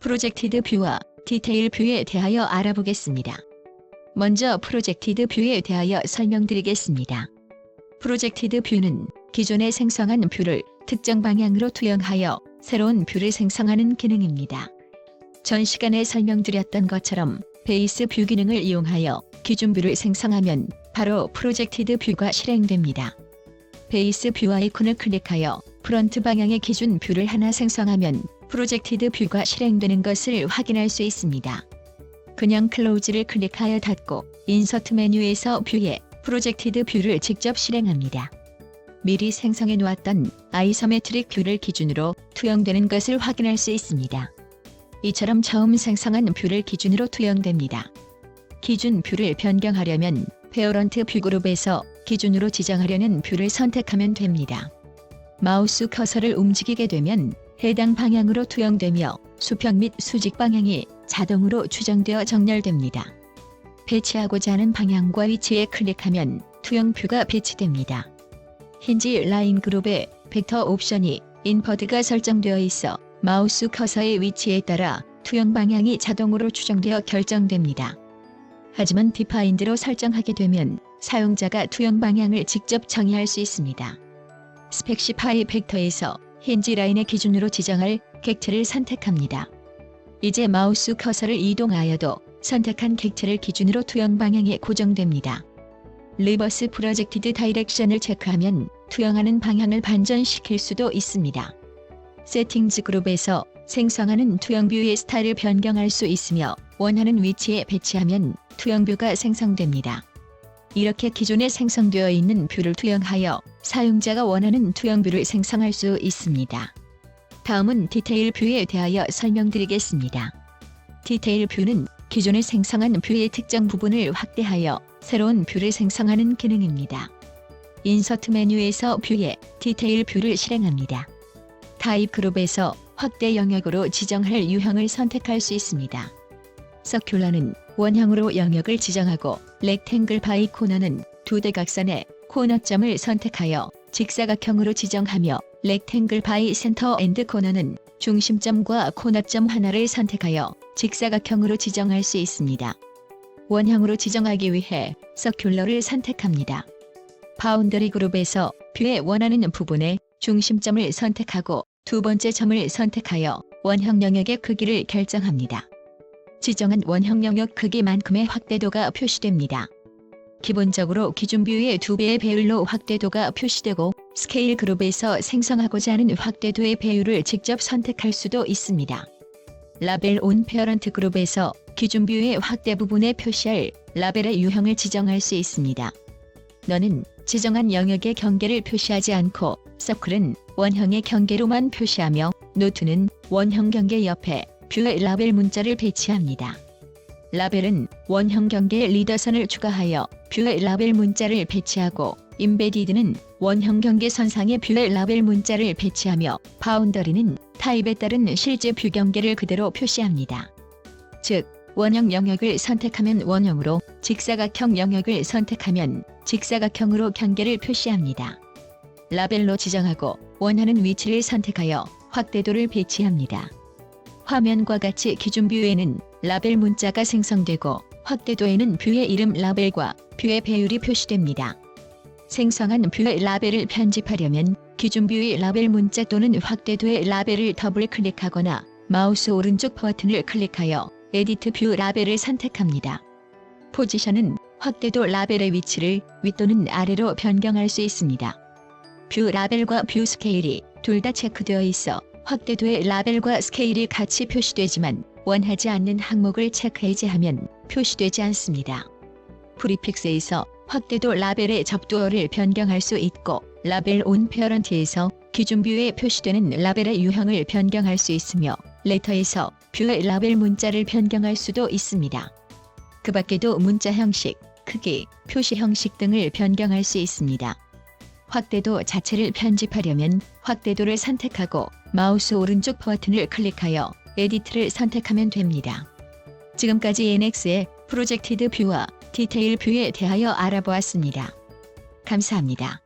프로젝티드 뷰와 디테일 뷰에 대하여 알아보겠습니다. 먼저 프로젝티드 뷰에 대하여 설명드리겠습니다. 프로젝티드 뷰는 기존에 생성한 뷰를 특정 방향으로 투영하여 새로운 뷰를 생성하는 기능입니다. 전 시간에 설명드렸던 것처럼 베이스 뷰 기능을 이용하여 기존 뷰를 생성하면 바로 프로젝티드 뷰가 실행됩니다. 베이스 뷰 아이콘을 클릭하여 프런트 방향의 기준 뷰를 하나 생성하면 프로젝티드 뷰가 실행되는 것을 확인할 수 있습니다. 그냥 클로즈를 클릭하여 닫고 인서트 메뉴에서 뷰에 프로젝티드 뷰를 직접 실행합니다. 미리 생성해 놓았던 아이소메트릭 뷰를 기준으로 투영되는 것을 확인할 수 있습니다. 이처럼 처음 생성한 뷰를 기준으로 투영됩니다. 기준 뷰를 변경하려면 페어런트 뷰 그룹에서 기준으로 지정하려는 뷰를 선택하면 됩니다. 마우스 커서를 움직이게 되면 해당 방향으로 투영되며 수평 및 수직 방향이 자동으로 추정되어 정렬됩니다. 배치하고자 하는 방향과 위치에 클릭하면 투영 뷰가 배치됩니다. 힌지 라인 그룹에 벡터 옵션이 인퍼드가 설정되어 있어 마우스 커서의 위치에 따라 투영 방향이 자동으로 추정되어 결정됩니다. 하지만 디파인드로 설정하게 되면 사용자가 투영 방향을 직접 정의할 수 있습니다. 스펙시파이 벡터에서 힌지 라인의 기준으로 지정할 객체를 선택합니다. 이제 마우스 커서를 이동하여도 선택한 객체를 기준으로 투영 방향이 고정됩니다. 리버스 프로젝티드 다이렉션을 체크하면 투영하는 방향을 반전시킬 수도 있습니다. 세팅즈 그룹에서 생성하는 투영 뷰의 스타일을 변경할 수 있으며 원하는 위치에 배치하면 투영 뷰가 생성됩니다. 이렇게 기존에 생성되어 있는 뷰를 투영하여 사용자가 원하는 투영뷰를 생성할 수 있습니다. 다음은 디테일 뷰에 대하여 설명드리겠습니다. 디테일 뷰는 기존에 생성한 뷰의 특정 부분을 확대하여 새로운 뷰를 생성하는 기능입니다. 인서트 메뉴에서 뷰에 디테일 뷰를 실행합니다. 타입 그룹에서 확대 영역으로 지정할 유형을 선택할 수 있습니다. 서큘러는 원형으로 영역을 지정하고 렉탱글 바이 코너는 두 대각선의 코너점을 선택하여 직사각형으로 지정하며 렉탱글 바이 센터 앤드 코너는 중심점과 코너점 하나를 선택하여 직사각형으로 지정할 수 있습니다. 원형으로 지정하기 위해 서큘러를 선택합니다. 바운더리 그룹에서 뷰에 원하는 부분에 중심점을 선택하고 두 번째 점을 선택하여 원형 영역의 크기를 결정합니다. 지정한 원형 영역 크기만큼의 확대도가 표시됩니다. 기본적으로 기존 뷰의 두 배의 배율로 확대도가 표시되고 스케일 그룹에서 생성하고자 하는 확대도의 배율을 직접 선택할 수도 있습니다. 라벨 온 페어런트 그룹에서 기존 뷰의 확대 부분에 표시할 라벨의 유형을 지정할 수 있습니다. 너는 지정한 영역의 경계를 표시하지 않고 서클은 원형의 경계로만 표시하며 노트는 원형 경계 옆에 뷰의 라벨 문자를 배치합니다. 라벨은 원형 경계에 리더선을 추가하여 뷰의 라벨 문자를 배치하고 임베디드는 원형 경계 선상에 뷰의 라벨 문자를 배치하며 바운더리는 타입에 따른 실제 뷰 경계를 그대로 표시합니다. 즉, 원형 영역을 선택하면 원형으로, 직사각형 영역을 선택하면 직사각형으로 경계를 표시합니다. 라벨로 지정하고 원하는 위치를 선택하여 확대도를 배치합니다. 화면과 같이 기존 뷰에는 라벨 문자가 생성되고 확대도에는 뷰의 이름 라벨과 뷰의 배율이 표시됩니다. 생성한 뷰의 라벨을 편집하려면 기존 뷰의 라벨 문자 또는 확대도의 라벨을 더블 클릭하거나 마우스 오른쪽 버튼을 클릭하여 에디트 뷰 라벨을 선택합니다. 포지션은 확대도 라벨의 위치를 위 또는 아래로 변경할 수 있습니다. 뷰 라벨과 뷰 스케일이 둘 다 체크되어 있어 확대도의 라벨과 스케일이 같이 표시되지만 원하지 않는 항목을 체크 해제하면 표시되지 않습니다. 프리픽스에서 확대도 라벨의 접두어를 변경할 수 있고 라벨 온 페어런트에서 기존 뷰에 표시되는 라벨의 유형을 변경할 수 있으며 레터에서 뷰의 라벨 문자를 변경할 수도 있습니다. 그 밖에도 문자 형식, 크기, 표시 형식 등을 변경할 수 있습니다. 확대도 자체를 편집하려면 확대도를 선택하고 마우스 오른쪽 버튼을 클릭하여 에디트를 선택하면 됩니다. 지금까지 NX의 프로젝티드 뷰와 디테일 뷰에 대하여 알아보았습니다. 감사합니다.